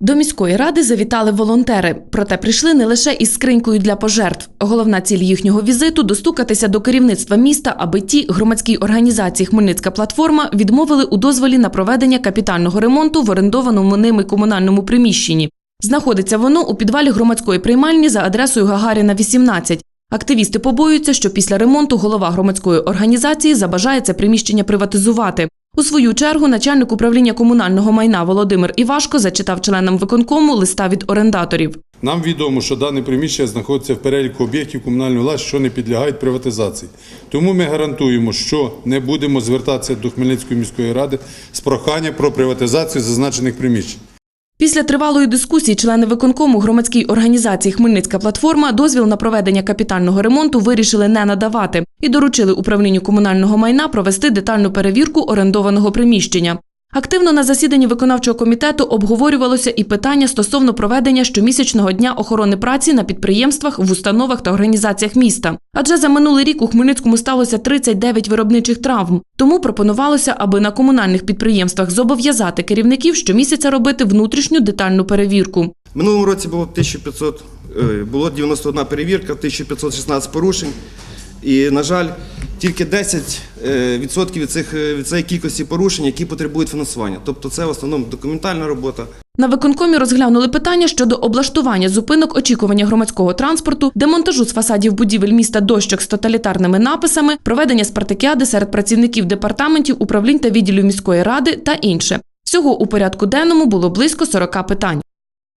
До міської ради завітали волонтери, проте прийшли не лише із скринькою для пожертв. Головна ціль їхнього візиту достукатися до керівництва міста, аби ті громадській організації Хмельницька платформа відмовили у дозволі на проведення капітального ремонту в орендованому ними комунальному приміщенні. Знаходиться воно у підвалі громадської приймальні за адресою Гагаріна 18. Активісти побоюються, що після ремонту голова громадської організації забажає це приміщення приватизувати. У свою чергу начальник управління комунального майна Володимир Івашко зачитав членам виконкому листа від орендаторів. Нам відомо, що дане приміщення знаходиться в переліку об'єктів комунальної власті, що не підлягають приватизації. Тому ми гарантуємо, що не будемо звертатися до Хмельницької міської ради з проханням про приватизацію зазначених приміщень. Після тривалої дискусії члени виконкому громадській організації Хмельницька платформа дозвіл на проведення капітального ремонту вирішили не надавати і доручили управлінню комунального майна провести детальну перевірку орендованого приміщення. Активно на засіданні виконавчого комітету обговорювалося і питання стосовно проведення щомісячного дня охорони праці на підприємствах, в установах та організаціях міста. Адже за минулий рік у Хмельницькому сталося 39 виробничих травм. Тому пропонувалося, аби на комунальних підприємствах зобов'язати керівників щомісяця робити внутрішню детальну перевірку. Минулому році було 1500, е, було 91 перевірка, 1516 порушень. І, на жаль, тільки 10% е, відсотків від, цих, е, від цієї кількості порушень, які потребують фінансування. Тобто це в основному документальна робота. На виконкомі розглянули питання щодо облаштування зупинок очікування громадського транспорту, демонтажу з фасадів будівель міста дощок з тоталітарними написами, проведення спартакіади серед працівників департаментів, управлінь та відділів міської ради та інше. Всього у порядку денному було близько 40 питань.